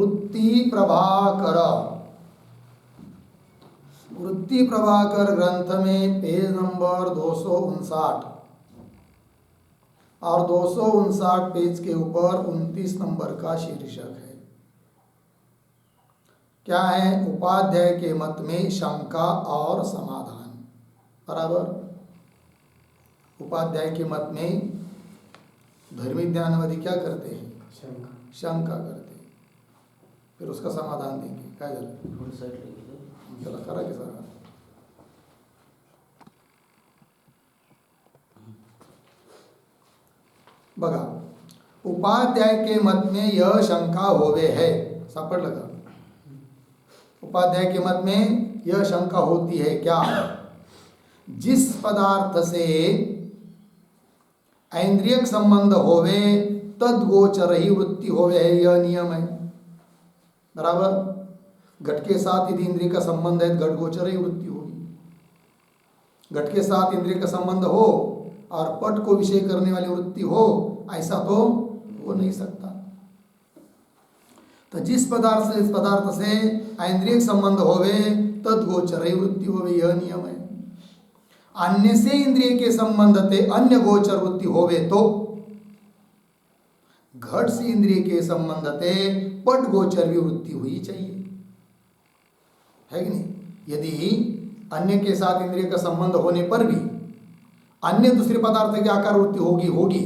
वृत्ति प्रभाकर। वृत्ति प्रभाकर ग्रंथ में पेज नंबर दो और दो पेज के ऊपर उनतीस नंबर का शीर्षक है। क्या है उपाध्याय के मत में शंका और समाधान? बराबर। उपाध्याय के मत में धर्मी ज्ञानवादी क्या करते हैं? शंका। शंका करते हैं। फिर उसका समाधान देंगे। काय झालं त्याला करा की जरा बघा उपाध्याय के मत में यह शंका होवे है। सापडलं का उपाध्याय के मत में यह शंका होती है क्या? जिस पदार्थ से ऐन्द्रियक संबंध होवे तद गोचर ही वृत्ति होवे है यह नियम है। बराबर घट के साथ यदि इंद्रिय का संबंध है तो घट गोचर ही वृत्ति होगी। घट के साथ इंद्रिय का संबंध हो और पट को विषय करने वाली वृत्ति हो, ऐसा तो हो नहीं सकता। तो जिस पदार्थ से, इस पदार्थ से ऐन्द्रिय संबंध होवे, तद गोचर वृत्ति होवे, यह नियम है। अन्य से इंद्रिय के संबंध ते अन्य गोचर वृत्ति होवे तो घट से इंद्रिय के संबंध ते पट गोचर भी वृत्ति हुई चाहिए। है कि नहीं? यदि अन्य के साथ इंद्रिय का संबंध होने पर भी अन्य दूसरे पदार्थ की आकार वृत्ति होगी होगी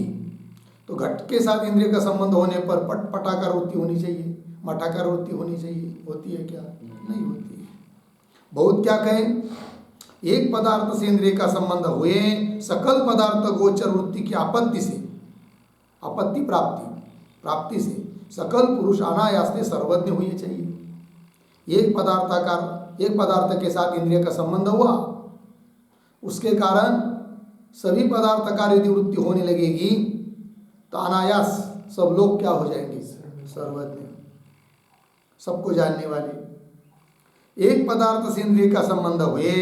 तो घट के साथ इंद्रिय का संबंध होने पर पट पटाकार वृत्ति होनी चाहिए, मठाकार वृत्ति होनी चाहिए। होती है क्या? नहीं होती है। बहुत क्या कहें? एक पदार्थ से इंद्रिय का संबंध हुए, सकल पदार्थ गोचर वृत्ति की आपत्ति से, आपत्ति प्राप्ति प्राप्ति से सकल पुरुष अनायास से सर्वज्ञ हुई चाहिए। एक पदार्थाकार एक पदार्थ के साथ इंद्रिय का संबंध हुआ, उसके कारण सभी पदार्थकार यदि वृत्ति होने लगेगी तो अनायास सब लोग क्या हो जाएँगे? सर्वज्ञ। सबको जानने वाले। एक पदार्थ से इंद्रिय का संबंध हुए,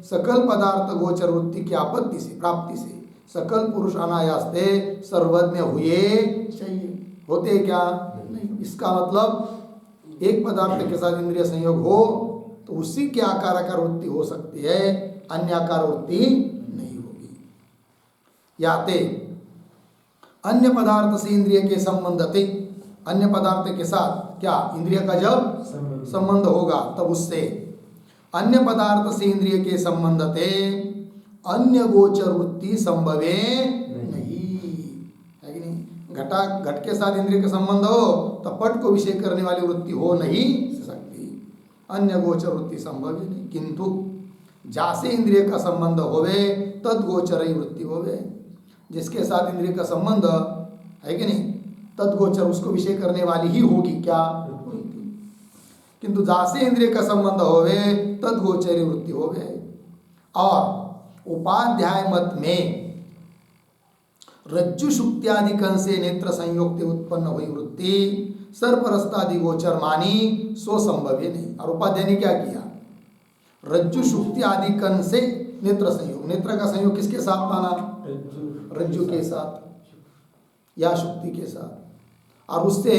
सकल पदार्थ गोचर वृत्ति की आपत्ति से प्राप्ति से सकल पुरुष अनायास थे सर्वज्ञ हुए चाहिए। होते क्या? नहीं। इसका मतलब एक पदार्थ के साथ इंद्रिय संयोग हो तो उसी के आकार आकार वृत्ति हो सकती है अन्य आकार वृत्ति नहीं होगी। याते अन्य पदार्थ से इंद्रिय के संबंध थे अन्य पदार्थ के साथ क्या? इंद्रिय का जब संबंध। होगा तब उससे। अन्य पदार्थ से इंद्रिय के संबंध थे अन्य गोचर वृत्ति संभवे घटा घट के साथ इंद्रिय का संबंध हो तो पट को विषय करने वाली वृत्ति हो नहीं सकती अन्य गोचर वृत्ति संभव ही नहीं। किंतु जासे इंद्रिय का संबंध होवे तद गोचर ही वृत्ति होवे। जिसके साथ इंद्रिय का संबंध है कि नहीं तद गोचर उसको विषय करने वाली ही होगी क्या? किंतु जासे इंद्रिय का संबंध होवे तद गोचरी वृत्ति होवे। और उपाध्याय मत में रज्जु शुक्त्यादिकन से नेत्र संयोग उत्पन्न हुई वृत्ति, सर्परस्तादि गोचर मानी सो संभव ही नहीं। और उपाध्याय ने क्या किया? रज्जु शुक्ति आदि कन से नेत्र संयोग नेत्र का संयोग किसके साथ माना? रज्जु रज्जु के साथ या शुक्ति के साथ। और उससे,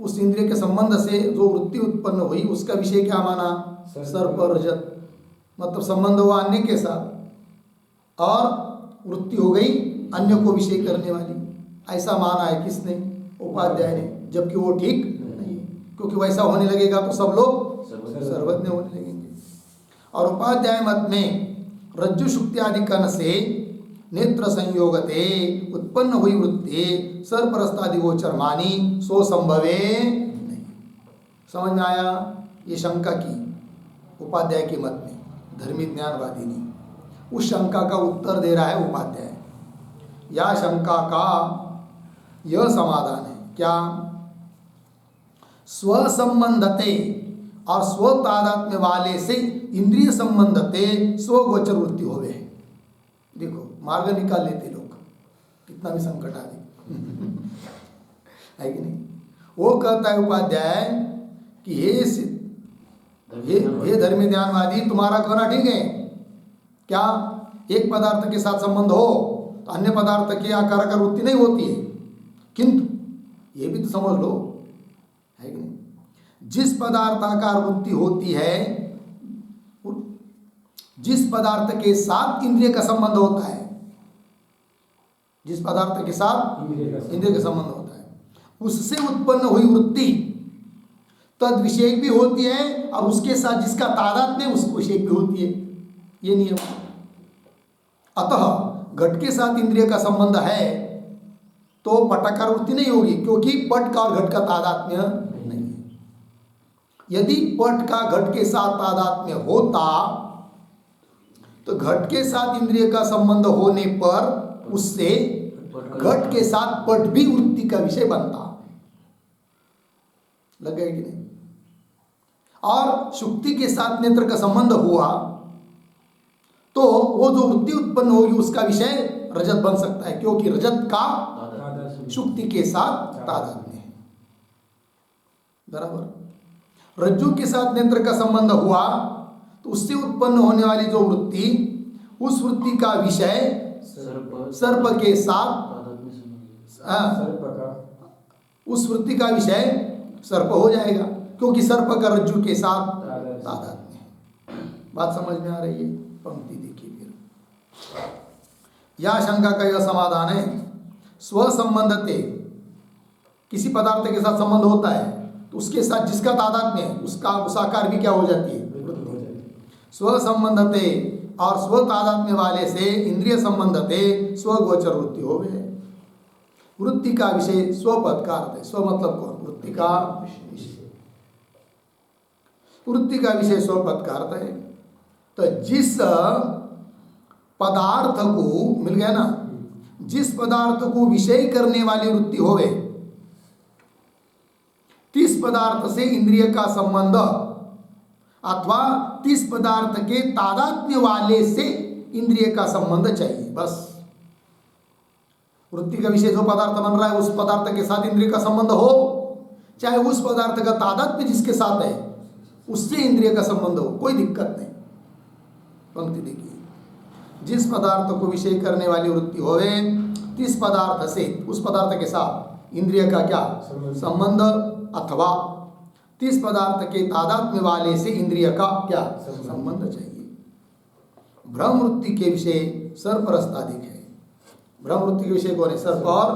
उस इंद्रिय के संबंध से जो वृत्ति उत्पन्न हुई, उसका विषय क्या माना? सर्प, रजत। मतलब संबंध हुआ अन्य के साथ। और वृत्ति हो गई अन्य को विषय करने वाली। ऐसा माना है किसने? उपाध्याय ने, जबकि वो ठीक नहीं क्योंकि वैसा होने लगेगा तो सब लोग सर्वज्ञ होने लगेंगे। और उपाध्याय मत में रज्जु शुक्त्यादि कन से नेत्र संयोगते, उत्पन्न हुई वृत्ति, सर्परस्तादि गोचर मानी, सो संभवे नहीं। समझ में आया ये शंका की? उपाध्याय के मत में। धर्मी ज्ञानवादी ने उस शंका का उत्तर दे रहा है उपाध्याय। या शंका का यह समाधान है। क्या? स्वसंबंधते और स्व तादात्म्य वाले से इंद्रिय संबंधते स्वगोचर वृत्ति हो गए देखो, मार्ग निकाल लेते लोग। कितना भी संकट आ गई है। कि नहीं? वो कहता है उपाध्याय कि हे हे हे धर्मी ध्यानवादी तुम्हारा कहना ठीक है। क्या? एक पदार्थ के साथ संबंध हो अन्य पदार्थ के आकार का वृत्ति नहीं होती है। किंतु ये भी तो समझ लो। है कि नहीं? जिस पदार्थ आकार वृत्ति होती है जिस पदार्थ के साथ इंद्रिय का संबंध होता है जिस पदार्थ के साथ इंद्रिय का संबंध। होता है उससे उत्पन्न हुई वृत्ति तद विषय भी होती है और उसके साथ जिसका तादाद में उस विषय भी होती है। ये नियम। अतः घट के साथ इंद्रिय का संबंध है तो पटाकार वृत्ति नहीं होगी, क्योंकि पट का और घट का तादात्म्य नहीं है। यदि पट का घट के साथ तादात्म्य होता तो घट के साथ इंद्रिय का संबंध होने पर उससे घट के साथ पट भी वृत्ति का विषय बनता। लग गया कि नहीं? और शुक्ति के साथ नेत्र का संबंध हुआ तो वो जो वृत्ति उत्पन्न होगी उसका विषय रजत बन सकता है क्योंकि रजत का शुक्ति के साथ तादात्म्य है। बराबर। रज्जु के साथ नेत्र का संबंध हुआ तो उससे उत्पन्न होने वाली जो वृत्ति उस वृत्ति का विषय सर्प। के साथ हाँ, सर्प का। उस वृत्ति का विषय सर्प हो जाएगा क्योंकि सर्प का रज्जु के साथ। तादात्म्य है। बात समझ में आ रही है? पंक्ति देखिए फिर। या शंका का यह समाधान है स्व संबंधते किसी पदार्थ के साथ संबंध होता है तो उसके साथ जिसका तादात्म्य है उसका उस आकार भी क्या हो जाती है? स्व संबंधते और स्व तादात्म्य वाले से इंद्रिय संबंधते स्व गोचर वृत्ति हो गए। वृत्ति का विषय स्वपद का अर्थ है। स्व मतलब कौन? वृत्ति का विषय। वृत्ति का विषय स्वपद का अर्थ है। तो जिस पदार्थ को, मिल गया ना? जिस पदार्थ को विषय करने वाली वृत्ति होवे, तिस पदार्थ से इंद्रिय का संबंध, अथवा तिस पदार्थ के तादात्म्य वाले से इंद्रिय का संबंध चाहिए, बस। वृत्ति का विषय जो पदार्थ बन रहा है, उस पदार्थ के साथ इंद्रिय का संबंध हो, चाहे उस पदार्थ का तादात्म्य जिसके साथ है, उससे इंद्रिय का संबंध हो, कोई दिक्कत नहीं। पंक्ति देखिए। जिस पदार्थ को विषय करने वाली वृत्ति होवे तिस पदार्थ से उस पदार्थ के साथ इंद्रिय का क्या? संबंध। अथवा तिस पदार्थ के तादात्म्य वाले से इंद्रिय का क्या? संबंध। चाहिए। भ्रम वृत्ति के विषय सर्परस्ताधिक है भ्रम वृत्ति के विषय कौन है? सर्प और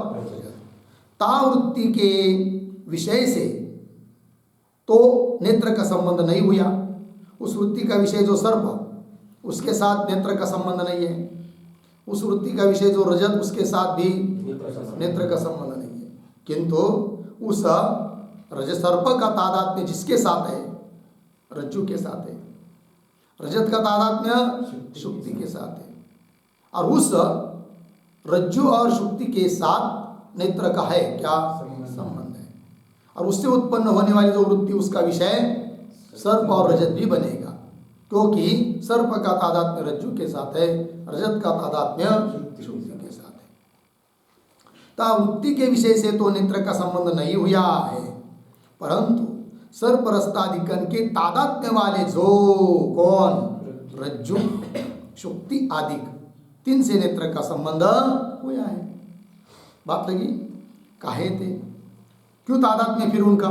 तावृत्ति के विषय से तो नेत्र का संबंध नहीं हुआ। उस वृत्ति का विषय जो सर्प उसके साथ नेत्र का संबंध नहीं है। उस वृत्ति का विषय जो रजत, उसके साथ भी नेत्र का संबंध। नहीं है। किंतु उस रजत सर्प का तादात्म्य जिसके साथ है, रज्जु के साथ है। रजत का तादात्म्य शुक्ति के साथ है। और उस रज्जु और शुक्ति के साथ नेत्र का है, क्या। संबंध है। और उससे उत्पन्न होने वाली जो वृत्ति, उसका विषय सर्प और रजत भी बनेगा। क्योंकि सर्प का तादात्म्य रज्जु के साथ है, रजत का तादात्म्य शुक्ति के साथ है। ता वृत्ति के विषय से तो नेत्र का संबंध नहीं हुआ है, परंतु सर्परस्तादिकन के तादात्म्य वाले जो, कौन? रज्जु, शुक्ति आदि, तीन से नेत्र का संबंध हुआ है। बात लगी? काहे थे? क्यों तादात्म्य फिर उनका?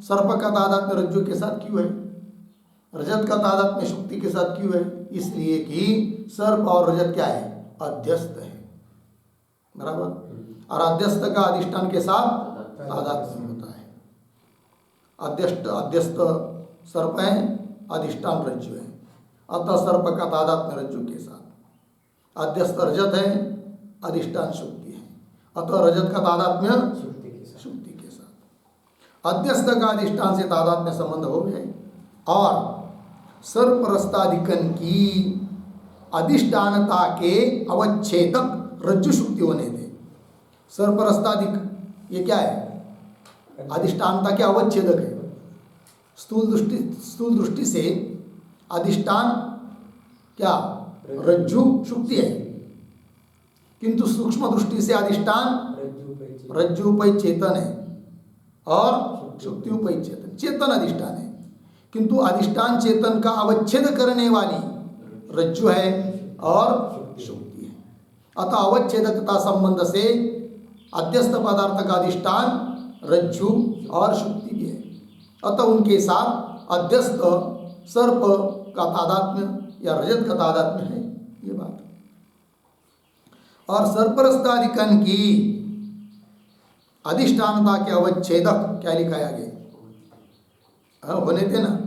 सर्प का तादात्म्य रज्जु के साथ क्यों है? रजत का तादात्म्य शुक्ति के साथ क्यों है? इसलिए कि सर्प और रजत क्या है? अध्यस्त है। बराबर? और अध्यस्त का अधिष्ठान के साथ तादात्म्य होता है। अध्यस्त अध्यस्त सर्प है अधिष्ठान रज्जु है। अतः सर्प का तादात्म्य रज्जु के साथ। अध्यस्त रजत है अधिष्ठान शुक्ति है। अतः रजत का तादात्म्य शुक्ति के साथ। अध्यस्त का अधिष्ठान से तादात्म्य संबंध हो गए। और सर्परस्ताधिकन की अधिष्ठानता के अवच्छेदक रज्जु शुक्ति होने दे। सर्परस्ताधिक ये क्या है? अधिष्ठानता के अवच्छेदक है। स्थूल दृष्टि स्थूल दृष्टि से अधिष्ठान क्या? रज्जु शुक्ति है। किंतु सूक्ष्म दृष्टि से अधिष्ठान रज्जु परिचय। चेतन है। और शुक्ति चेतन चेतन अधिष्ठान है। किंतु अधिष्ठान चेतन का अवच्छेद करने वाली रज्जु है और शुक्ति है। अतः अवच्छेदकता संबंध से अध्यस्त पदार्थ का अधिष्ठान रज्जु और शुक्ति भी है। अतः उनके साथ अध्यस्त सर्प का तादात्म्य या रजत का तादात्म्य है ये बात। और सर्परस्ताधिकन की अधिष्ठानता के अवच्छेदक क्या लिखाया गया? हाँ, होने थे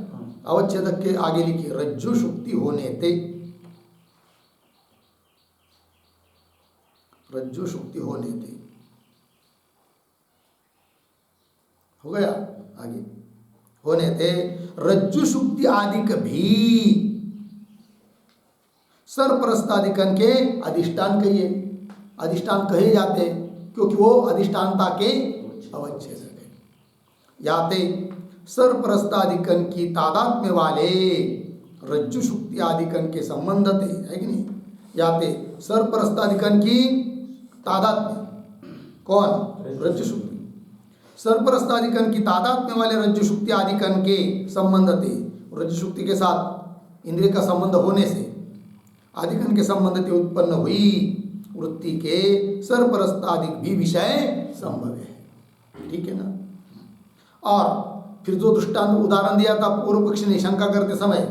ना अवच्छेदक के आगे लिखिए रज्जु शुक्ति होने थे रज्जु शुक्ति होने थे हो गया आगे? होने थे रज्जु शुक्ति आदिक भी सर्वप्रस्तादिकन के अधिष्ठान कहिए। अधिष्ठान कहे जाते हैं क्योंकि वो अधिष्ठानता के अवच्छेदक है। याते सर्वप्रस्तादिकन की तादात्म्य वाले रज्जु शुक्ति आदिकन के संबंध थे, है कि नहीं? याते सर्वप्रस्तादिकन की तादात्म्य कौन? रज्जु शुक्ति। सर्वप्रस्तादिकन की तादात्म्य वाले रज्जु शुक्ति आदिकन के संबंध थे। रज्जु शुक्ति के साथ इंद्रिय का संबंध होने से आदिकन के संबंध से उत्पन्न हुई वृत्ति के सर्वप्रस्तादिक भी विषय संभव है। ठीक है ना? और फिर जो दृष्टांत उदाहरण दिया था पूर्व पक्ष ने शंका करते समय।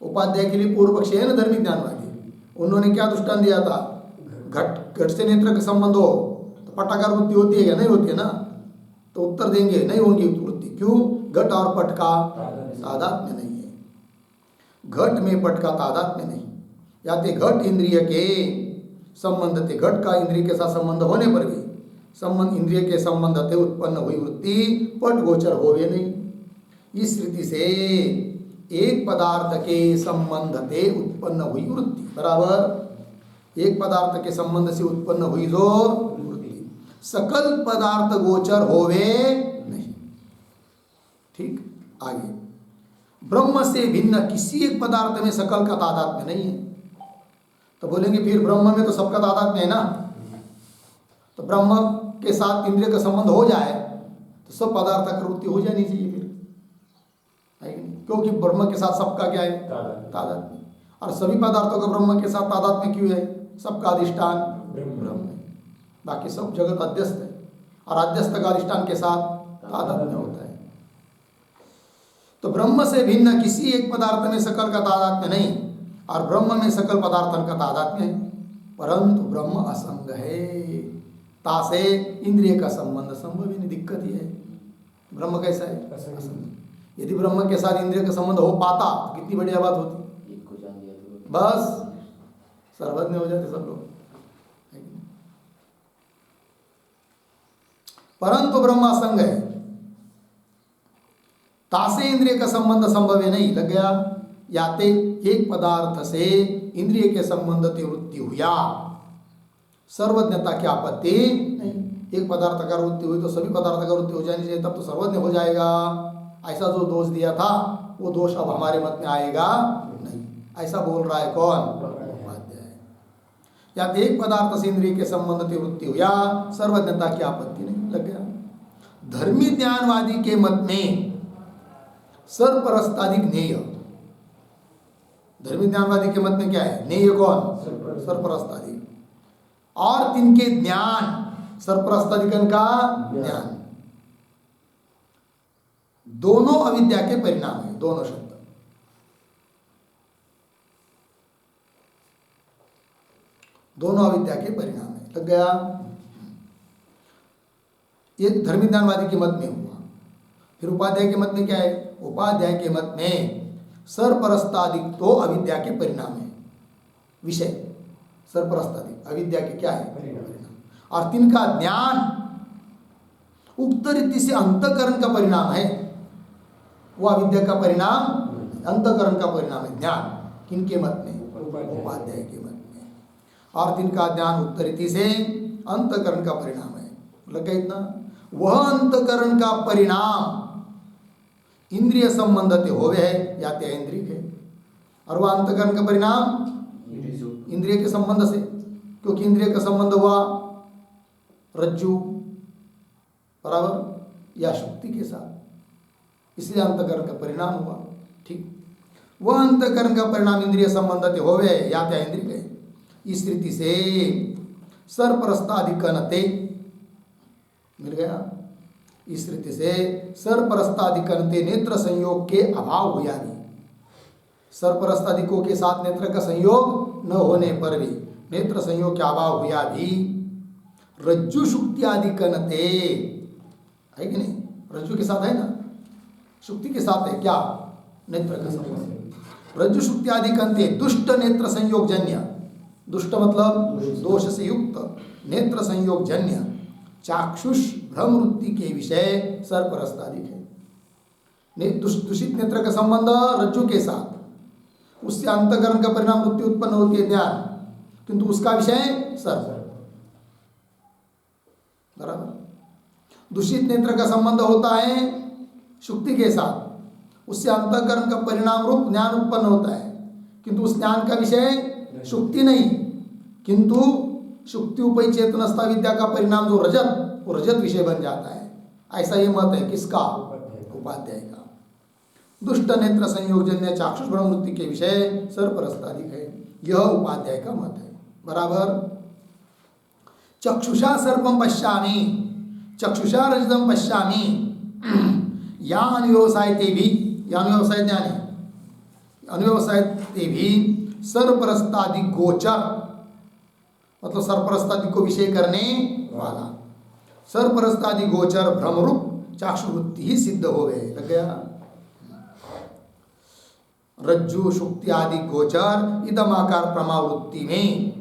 उपाध्याय के लिए पूर्व पक्ष है ना धर्मी ज्ञानवादी? उन्होंने क्या दृष्टांत दिया था? घट घट से नेत्र का संबंध हो तो पटाकार वृत्ति होती है या नहीं होती है ना? तो उत्तर देंगे, नहीं होगी वृत्ति। क्यों? घट और पट का तादात्म्य नहीं है। घट में पट का तादात्म्य नहीं। या ते घट इंद्रिय के संबंध थे। घट का इंद्रिय के साथ संबंध होने पर भी संबंध, इंद्रिय के संबंध थे उत्पन्न हुई वृत्ति, पट गोचर होवे नहीं। इस रीति से एक पदार्थ के संबंध थे उत्पन्न हुई वृत्ति, बराबर? एक पदार्थ के संबंध से उत्पन्न हुई जो वृत्ति। सकल पदार्थ गोचर होवे नहीं। ठीक? आगे। ब्रह्म से भिन्न किसी एक पदार्थ में सकल का तादात्म्य नहीं है। तो बोलेंगे, फिर ब्रह्म में तो सबका तादात्म्य है ना? तो ब्रह्म के साथ इंद्रिय का संबंध हो जाए तो सब पदार्थ का वृत्ति हो जानी चाहिए फिर। है क्योंकि ब्रह्म के साथ सबका क्या है? तादात्म्य। और सभी पदार्थों का ब्रह्म के साथ तादात्म्य क्यों है? सबका अधिष्ठान ब्रह्म। ब्रह्म है। बाकी सब जगत अध्यस्त है। और अध्यस्त का अधिष्ठान के साथ तादात्म्य होता है। तो ब्रह्म से भिन्न किसी एक पदार्थ में सकल का तादात्म्य नहीं और ब्रह्म में सकल पदार्थन का तादात्म्य है। परंतु ब्रह्म असंग है। तासे इंद्रिय का संबंध संभव ही नहीं दिक्कत ही है। ब्रह्म कैसा है? यदि ब्रह्म के साथ इंद्रिय का संबंध हो पाता तो कितनी बढ़िया बात होती। को तो बस। सर्वज्ञ हो जाते सब लोग। कि? परंतु ब्रह्म असंग है। तासे इंद्रिय का संबंध संभव है नहीं। लग गया याते एक पदार्थ से इंद्रिय के संबंध से वृत्ति हुआ सर्वज्ञता की आपत्ति? नहीं। एक पदार्थ का वृत्ति हुई तो सभी पदार्थ का वृत्ति हो जानी चाहिए तब तो सर्वज्ञ हो जाएगा। ऐसा जो दोष दिया था वो दोष अब हमारे मत में आएगा? नहीं। ऐसा बोल रहा है कौन? उपाध्याय या एक पदार्थ से इंद्रिय के संबंध की वृत्ति हो या सर्वज्ञता की आपत्ति नहीं लग गया। धर्मी ज्ञानवादी के मत में सर्वपरस्ताधिक नेय। धर्मी ज्ञानवादी के मत में क्या है? नेय कौन? सर्वपरस्त। सर्वपरस्ताधिक और तिनके ज्ञान सर्वपरस्ताधिकन का ज्ञान। दोनों अविद्या के परिणाम है दोनों शब्द। दोनों अविद्या के परिणाम है। लग गया? ये धर्मी ज्ञानवादी के मत में हुआ। फिर उपाध्याय के मत में क्या है? उपाध्याय के मत में सरपरस्तादिक तो अविद्या के परिणाम है। विषय। सरपरस्तादिक अविद्या के क्या है। और तिनका ज्ञान उक्त रीति से अंतकरण का परिणाम है। वो अविद्या का परिणाम, अंतकरण का परिणाम है। ज्ञान। किनके मत में? उपाध्याय। के मत में। और तिनका ज्ञान उक्त रीति से अंतकरण का परिणाम है। लग इतना? वह अंतकरण का परिणाम इंद्रिय संबंधते होवे है, या त्या इंद्रिय है। और वह अंतकरण का परिणाम? इंद्रिय के संबंध से, क्योंकि इंद्रिय का संबंध हुआ रज्जु बराबर या शुक्ति के साथ। इसलिए अंतकरण का परिणाम हुआ, ठीक। वह अंतकरण का परिणाम इंद्रिय संबंध होवे, या त्या इंद्रिय है इस रीति से सर्वप्रस्ताधिकनते मिल गया। इस रीति से सर्परस्ताधिकरणते नेत्र संयोग के अभाव हो हुआ भी सर्परस्ताधिकों के साथ नेत्र का संयोग न होने पर भी नेत्र संयोग के अभाव हुआ भी रज्जु शुक्ति आदि कनते। है कि नहीं? रज्जु के साथ है ना? शुक्ति के साथ है क्या? नेत्र का संबंध। रज्जु शुक्ति आदि कनते दुष्ट नेत्र संयोग जन्य दुष्ट मतलब दोष से युक्त। नेत्र संयोग जन्य चाक्षुष भ्रम वृत्ति के विषय सर्परस्ताधिक है। ने, दुष- दूषित नेत्र का संबंध रज्जु के साथ। उससे अंतकरण का परिणाम वृत्ति उत्पन्न होती है ज्ञान। किंतु उसका विषय सर्प बराबर? दूषित नेत्र का संबंध होता है शुक्ति के साथ। उससे अंतकरण का परिणाम रूप ज्ञान उत्पन्न होता है। किंतु उस ज्ञान का विषय शुक्ति नहीं। किंतु शुक्ति उपय चेतनस्था विद्या का परिणाम जो रजत, वो रजत विषय बन जाता है। ऐसा ये मत है किसका उपाध्याय का। दुष्ट नेत्र संयोजन्य चाक्षुष ब्रह्मवृत्ति के विषय सर्वप्रस्ताधिक है। यह उपाध्याय का मत है। बराबर? चक्षुषा सर्पम पश्यामी। चक्षुषा रजतम पश्यामी। या अनुव्यवसाय भी, या अनुव्यवसाय ज्ञानी। अनुव्यवसाय भी सर्वप्रस्तादि गोचर मतलब सर्वप्रस्तादि को विषय करने वाला। सर्वप्रस्तादि गोचर भ्रमरूप चाक्षुवृत्ति ही सिद्ध हो गए। लग गया? रज्जु, शुक्ति आदि गोचर इदम आकार प्रमावृत्ति में।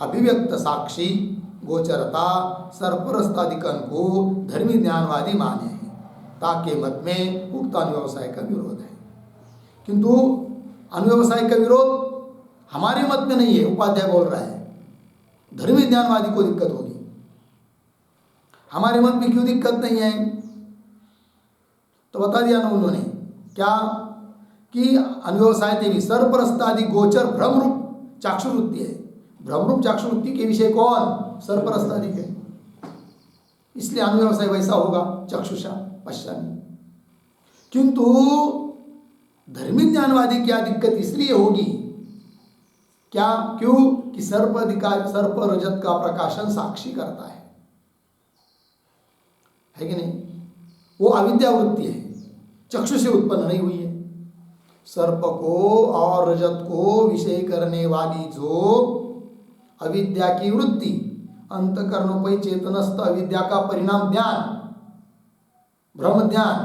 अभिव्यक्त साक्षी, गोचरता सर्परस्तादिकन को धर्मी ज्ञानवादी माने हैं, ताके मत में उक्त अनुव्यवसाय का विरोध है। किंतु अनुव्यवसाय का विरोध हमारे मत में नहीं है, उपाध्याय बोल रहा है। धर्मी ज्ञानवादी को दिक्कत होगी। हमारे मत में क्यों दिक्कत नहीं है? तो बता दिया ना उन्होंने, क्या कि अनुव्यवसाय देवी सर्वप्रस्तादि गोचर भ्रमरूप चाक्षुवृत्ति है। भ्रमरूप चाक्षुवृत्ति के विषय कौन? सर्वप्रस्तादि है इसलिए अनुव्यवसाय वैसा होगा, चक्षुषा पश्चामी। किंतु धर्मी ज्ञानवादी क्या दिक्कत इसलिए होगी? क्या? क्यों? कि सर्प अधिकार, सर्प रजत का प्रकाशन साक्षी करता है। है कि नहीं? वो अविद्या वृत्ति है। चक्षु से उत्पन्न नहीं हुई। सर्प को और रजत को विषय करने वाली जो अविद्या की वृत्ति अंतकरणोपय चेतनस्थ अविद्या का परिणाम ज्ञान ब्रह्म ज्ञान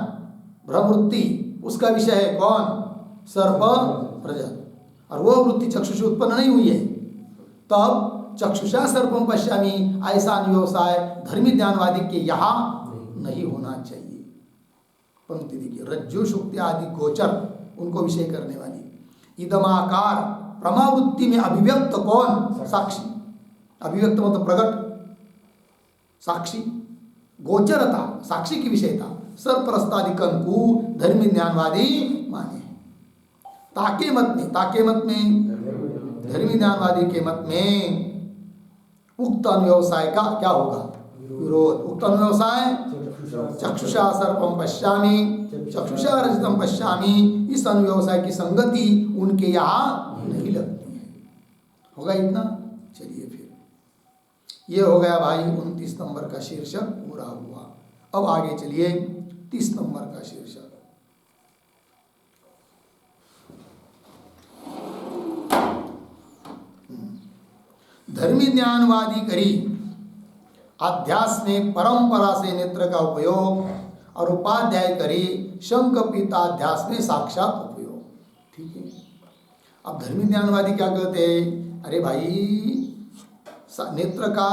ब्रह्म वृत्ति उसका विषय है कौन? सर्प रजत। और वो वृत्ति चक्षु से उत्पन्न नहीं हुई है। तब चक्षुषा सर्पम पश्यामी ऐसा व्यवसाय धर्मी ज्ञानवादी के यहाँ नहीं होना चाहिए। पंक्ति देखिए रज्जु शुक्ति आदि गोचर। उनको विषय करने वाली। इदमाकार प्रमावृत्ति में अभिव्यक्त कौन? साक्षी। अभिव्यक्त मतलब प्रकट साक्षी। गोचरता। साक्षी की विषयता। सर्वप्रस्तादिकन को धर्मी ज्ञानवादी माने। ताके मत में, ताके मत में। धर्मी ज्ञानवादी के मत में उक्त अनुव्यवसाय का क्या होगा? विरोध। उक्त अनुव्यवसाय चक्षुषा सर्पम पश्यामी चक्षुषा रजतम पश्यामी, इस अनुव्यवसाय की संगति उनके यहाँ नहीं लगती है। होगा इतना? चलिए फिर। ये हो गया भाई उनतीस नंबर का शीर्षक, पूरा हुआ। अब आगे चलिए, तीस नंबर का शीर्षक। धर्मी ज्ञानवादी करी अध्यास ने परंपरा से नेत्र का उपयोग और उपाध्याय करी शंख पिताध्यास में साक्षात उपयोग. ठीक है अब धर्मी ज्ञानवादी क्या कहते हैं? अरे भाई नेत्र का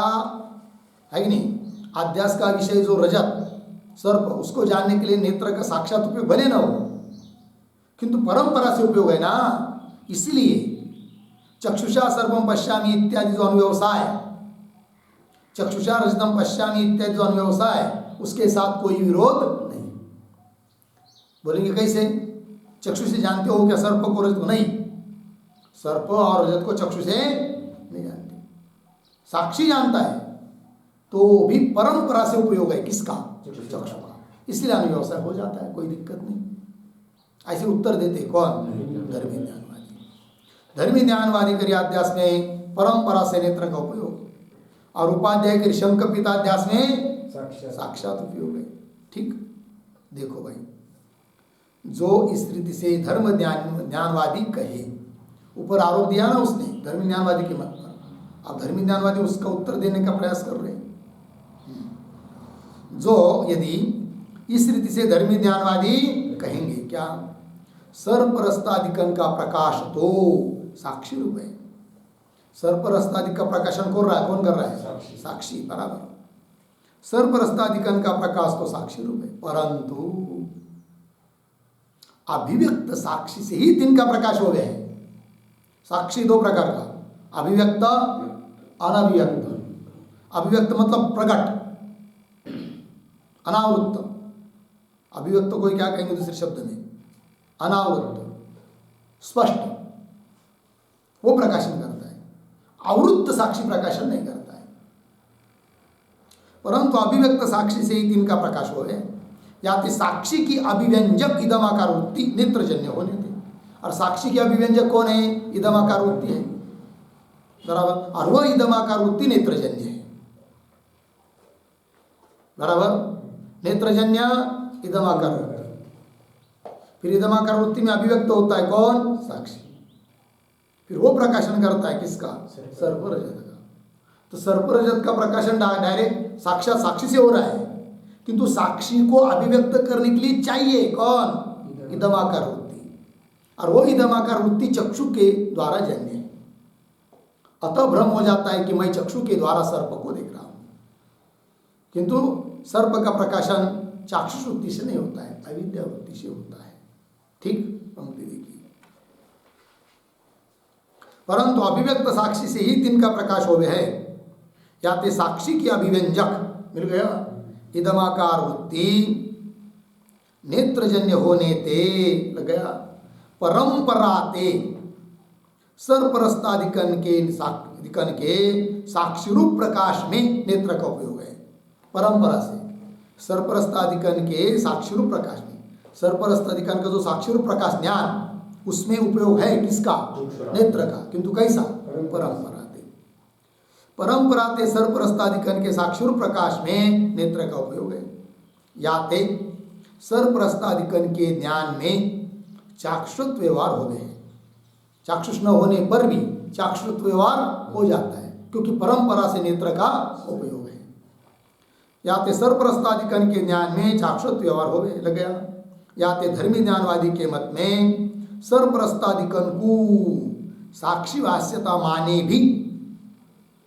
है कि नहीं? अध्यास का विषय जो रजत सर्प उसको जानने के लिए नेत्र का साक्षात उपयोग भले ना हो किंतु परंपरा से उपयोग है ना? इसलिए चक्षुषा सर्वम पश्यामी इत्यादि जो अनुव्यवसाय चक्षुषा रजतम पश्यामी इत्यादि जो अनुव्यवसाय उसके साथ कोई विरोध नहीं। बोलेंगे कैसे? चक्षु से जानते हो क्या सर्प को रजत? को नहीं। सर्प और रजत को चक्षु से नहीं जानते। साक्षी जानता है तो भी परंपरा से उपयोग है किसका? चक्षु का। इसलिए अनुव्यवसाय हो जाता है, कोई दिक्कत नहीं। ऐसे उत्तर देते कौन? धर्मी ज्ञानवादी। धर्मी ज्ञानवादी क्रियाध्यास में परंपरा से नेत्र का उपयोग। और उपाध्याय के शंख पिताध्यास में साक्षात। साक्षात उपयोग है। ठीक? देखो भाई जो इस रीति से धर्म ज्ञान ज्ञानवादी कहे ऊपर आरोप दिया ना उसने धर्म ज्ञानवादी के मत पर। अब धर्म ज्ञानवादी उसका उत्तर देने का प्रयास कर रहे हैं। जो यदि इस रीति से धर्मी ज्ञानवादी कहेंगे क्या? सर्परस्ताधिकन का प्रकाश तो साक्षी रूप है। सर्परस्ताधिक का प्रकाशन कौन रहा है कौन कर रहा है? साक्षी। बराबर। सर्परस्ताधिकन का प्रकाश तो साक्षी रूप है। परंतु अभिव्यक्त साक्षी से ही दिन का प्रकाश हो गया है। साक्षी दो प्रकार का। अभिव्यक्त, अनभिव्यक्त। अभिव्यक्त मतलब प्रकट अनावृत्त। अभिव्यक्त को क्या कहेंगे दूसरे शब्द में? अनावृत्त। स्पष्ट। वो प्रकाशन करता है। आवृत्त साक्षी प्रकाशन नहीं करता है। परंतु अभिव्यक्त साक्षी से ही तिनका प्रकाश हो गया या तो साक्षी की अभिव्यंजक इदमाकार वृत्ति नेत्रजन्य होने थे। और साक्षी की अभिव्यंजक कौन है? इदमाकार वृत्ति है। बराबर? और वह इदमाकार वृत्ति नेत्रजन्य है। बराबर? नेत्रजन्य, इदमाकार वृत्ति। फिर इदमाकार वृत्ति में अभिव्यक्त होता है कौन? साक्षी। फिर वो प्रकाशन करता है किसका? सर्परजत का तो सर्परजत का प्रकाशन डायरेक्ट साक्षात साक्षी से हो रहा है। किंतु साक्षी को अभिव्यक्त करने के लिए चाहिए कौन? इदमाकार वृत्ति। और वो इदमाकार वृत्ति चक्षु के द्वारा जन्य है अतः भ्रम हो जाता है कि मैं चक्षु के द्वारा सर्प को देख रहा हूँ। किंतु सर्प का प्रकाशन चाक्षुष वृत्ति से नहीं होता है, अविद्या वृत्ति से होता है। ठीक? पंक्ति परंतु अभिव्यक्त साक्षी से ही तिनका प्रकाश हो है। या ते साक्षी की अभिव्यंजक, मिल गया? इदमाकार वृत्ति, नेत्रजन्य होने ते, लग गया? परंपरा ते सर्परस्ताधिकन के साधिकन के साक्षी रूप प्रकाश में नेत्र का उपयोग है। परंपरा से सर्परस्ताधिकन के साक्षी रूप प्रकाश में। सर्परस्ताधिकन का जो साक्षी रूप प्रकाश ज्ञान उसमें उपयोग है किसका? नेत्र का। किंतु कैसा? परंपरा परंपरा ते सर्परस्ताधिकन के साक्षी रूप प्रकाश में नेत्र का उपयोग है। या ते सर्परस्ताधिकन के ज्ञान में चाक्षुष व्यवहार हो। गए चाक्षुष न होने पर भी चाक्षुत व्यवहार हो जाता है क्योंकि परंपरा से नेत्र का उपयोग है। या ते सर्परस्ताधिकन के ज्ञान में चाक्षुत व्यवहार हो गए लग गया। या ते धर्मी ज्ञानवादी के मत में सर्परस्ताधिकन को साक्षी भाष्यता माने भी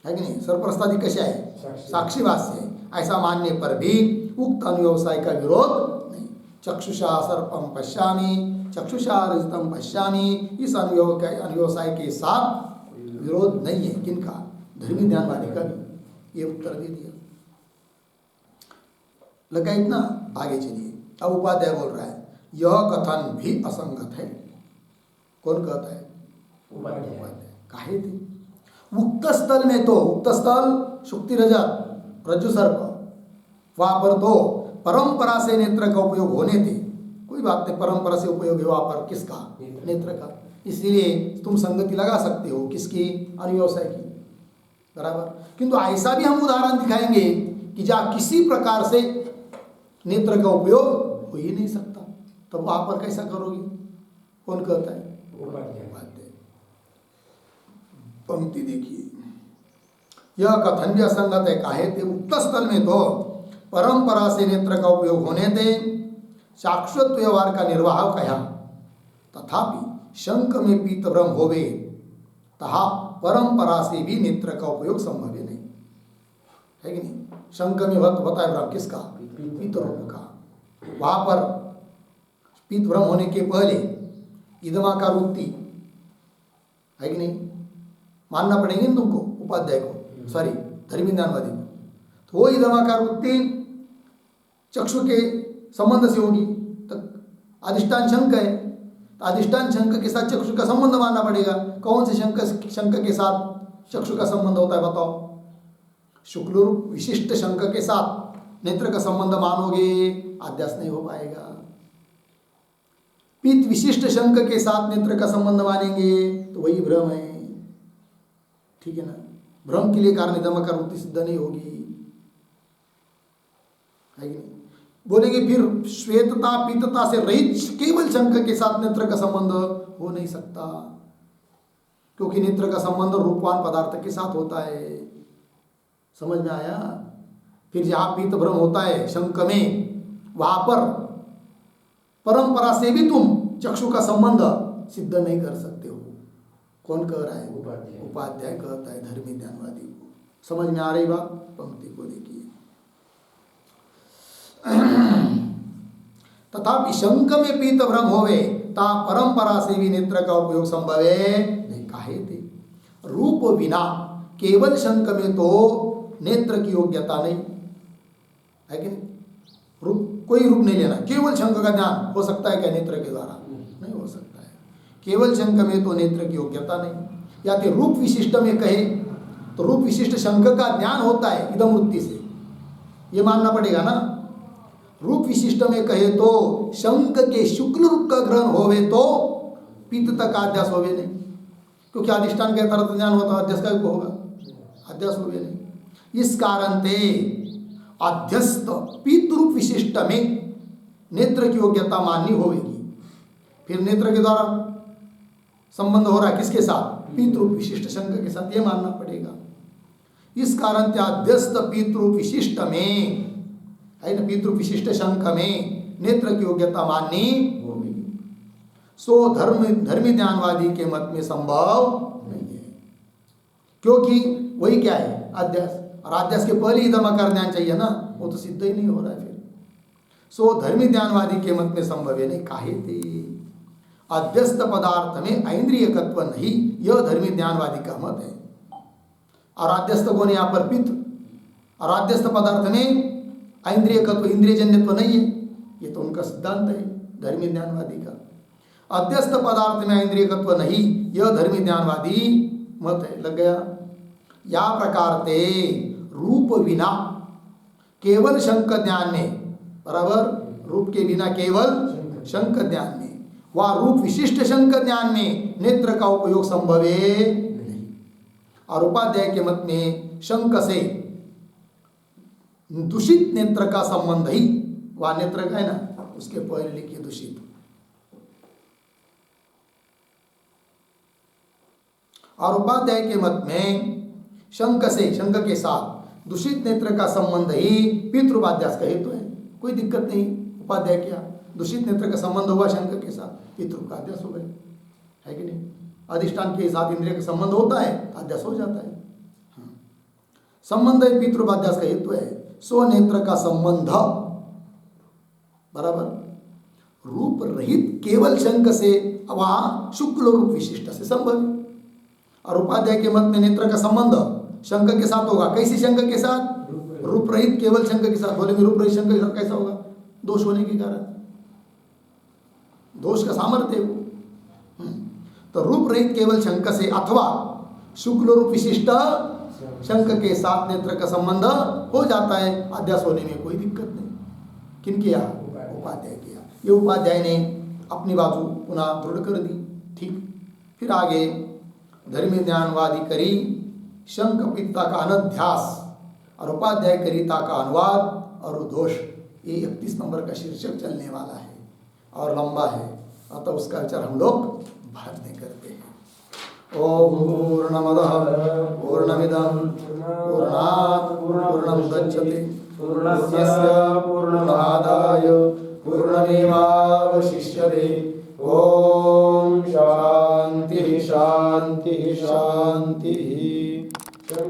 है कि नहीं? सर्परस्तादि कशा है साक्षी। भाष्य ऐसा मानने पर भी उक्त अनुव्यवसाय का विरोध नहीं। चक्षुषा सर्पम पश्यामी चक्षुषा रजतम पश्यामी इस अनुयोग के अनुव्यवसाय के साथ विरोध नहीं है। किनका? धर्मी ज्ञानवादी का भी। ये उत्तर दे दिया। लगा इतना आगे चलिए। अब उपाध्याय बोल रहा है यह कथन भी असंगत है। कौन कहता है उपाध्याय. काहे थे उक्त स्थल में तो. उक्त स्थल शुक्ति रजत रज्जु सर्प वहाँ पर तो परंपरा से नेत्र का उपयोग होने थे कोई बात नहीं परंपरा से उपयोग है वहाँ पर किसका? नेत्र। नेत्र का इसलिए तुम संगति लगा सकते हो. किसकी? अनुव्यवसाय की. बराबर. किंतु ऐसा भी हम उदाहरण दिखाएँगे कि जहाँ किसी प्रकार से नेत्र का उपयोग हो ही नहीं सकता तब वहाँ पर कैसा करोगे? कौन कहता है? उपाध्याय उपाध्याय पंक्ति देखिए। यह कथन भी असंगत है काहे थे उक्त स्थल में तो परंपरा से नेत्र का उपयोग होने थे साक्षुत व्यवहार का निर्वाह कहा तथापि शंख में पीत भ्रम होवे तहा परंपरा से भी नेत्र का उपयोग संभव है नहीं। है कि नहीं? शंख में भक्त बताए भ्रम किसका? पीत रूप का। वहाँ पर पीत भ्रम होने के पहले इदमाकार वृत्ति है कि नहीं? मानना पड़ेगी ना तुमको उपाध्याय को। सॉरी धर्मी को। तो वो इदमाकार वृत्ति चक्षु के संबंध से होगी। तो अधिष्ठान शंक है। तो अधिष्ठान शंक के साथ चक्षु का संबंध मानना पड़ेगा। कौन से शंक शंक के साथ चक्षु का संबंध होता है बताओ। शुक्ल विशिष्ट शंक के साथ नेत्र का संबंध मानोगे अध्यास नहीं हो पाएगा। पित्त विशिष्ट शंक के साथ नेत्र का संबंध मानेंगे तो वही भ्रम है। ठीक है ना? भ्रम के लिए कारण दमकर वृत्ति सिद्ध नहीं होगी। है कि नहीं? बोलेंगे, फिर श्वेतता, पीतता से रहित केवल शंख के साथ नेत्र का संबंध हो नहीं सकता, क्योंकि नेत्र का संबंध रूपवान पदार्थ के साथ होता है। समझ में आया? फिर जहाँ पीत भ्रम होता है शंख में, वहाँ पर परंपरा से भी तुम चक्षु का संबंध सिद्ध नहीं कर सकते हो। कौन कह रहा है? उपाध्याय। उपाध्याय कहता है धर्मी ज्ञानवादी को। समझ में आ रही बात? पंक्ति को देखिए। तथापि शंख में पीत भ्रम होवे ता परंपरा से भी नेत्र का उपयोग संभव है नहीं काहे थे रूप बिना केवल शंख में तो नेत्र की योग्यता नहीं। है कि नहीं रूप कोई रूप नहीं लेना केवल शंख का ज्ञान हो सकता है क्या नेत्र के द्वारा? नहीं हो सकता है। केवल शंख में तो नेत्र की योग्यता नहीं। या फिर रूप विशिष्ट में कहे तो रूप विशिष्ट शंख का ज्ञान होता है इदम वृत्ति से। ये मानना पड़ेगा ना? रूप विशिष्ट में कहे तो शंख के शुक्ल रूप का ग्रहण होवे तो पित्त तक आध्यास होवे नहीं। क्योंकि अधिष्ठान के तरह ज्ञान होता है अध्यास का होगा। अध्यास होवे नहीं। इस कारण ते अध्यस्त पितृरूप विशिष्ट में नेत्र की योग्यता माननी होगी। फिर नेत्र के द्वारा संबंध हो रहा है किसके साथ? पितृरूप विशिष्ट शंख के साथ, ये मानना पड़ेगा। इस कारण अध्यस्त पितृरूप विशिष्ट में, है ना, पितृ विशिष्ट शंख में नेत्र की योग्यता माननी होगी। सो धर्म, धर्मी ज्ञानवादी के मत में संभव नहीं है। क्योंकि वही क्या है? अध्यास और अध्यास के पहले ही दमा कर ज्ञान चाहिए ना, वो तो सिद्ध ही नहीं हो रहा है फिर। सो धर्मी ज्ञानवादी के मत में संभव है नहीं, काहे थे अध्यस्त पदार्थ में ऐन्द्रियकत्व नहीं, यह धर्मी ज्ञानवादी का मत है। कौन है यहाँ पर? पित्त। आद्यस्त पदार्थ में ऐन्द्रियकत्व, इंद्रियजन्यत्व नहीं है। ये तो उनका सिद्धांत है, धर्मी ज्ञानवादी का। अध्यस्त पदार्थ में ऐन्द्रियकत्व नहीं, यह धर्मी ज्ञानवादी मत है। लग गया? या प्रकार ते? रूप बिना, केवल शंक ज्ञान में, बराबर? रूप के बिना केवल शंक ज्ञान में। व रूप विशिष्ट शंक ज्ञान में नेत्र का उपयोग संभव है नहीं। और उपाध्याय के मत में शंक से दूषित नेत्र का संबंध ही, वह नेत्र का है ना? उसके पहले लिखिए दूषित। और उपाध्याय के मत में शंक से शंक के साथ दूषित नेत्र का संबंध ही पितृपाध्यास का हेतु है। कोई दिक्कत नहीं। उपाध्याय किया? दूषित नेत्र का संबंध हुआ शंक के साथ। पितृ का अध्यास हो गए। है कि नहीं? अधिष्ठान के साथ इंद्रिय का संबंध होता है, अध्यास हो जाता है। हाँ। संबंध है पितृपाध्यास का हेतु है। सो नेत्र का संबंध। बराबर? रूप रहित केवल शंक से वहाँ शुक्ल रूप विशिष्ट से संभव और उपाध्याय के मत में नेत्र का संबंध शंक के साथ होगा। कैसी शंक के साथ? रूप रहित केवल शंक के साथ। बोलेंगे रूप रहित शंक के साथ कैसा होगा? दोष होने के कारण। दोष का सामर्थ्य वो। हम्म। तो रूप रहित केवल शंक से अथवा शुक्ल रूप विशिष्ट शंक के साथ नेत्र का संबंध हो जाता है। अध्यास होने में कोई दिक्कत नहीं। किन किया? उपाध्याय किया। ये उपाध्याय ने अपनी बाजू पुनः दृढ़ कर दी। ठीक। फिर आगे धर्मी ज्ञानवादी करी। शंख पित्ता का अनध्यास और उपाध्याय करिता का अनुवाद और दोष, ये इकतीस नंबर का शीर्षक चलने वाला है और लंबा है। अतः उसका विचार हम लोग बाद में करते हैं। ओम पूर्णमदः पूर्णमिदं पूर्णात् पूर्णमुदच्यते पूर्णस्य पूर्णमादाय पूर्णमेवावशिष्यते। ॐ शान्तिः शान्तिः शान्तिः।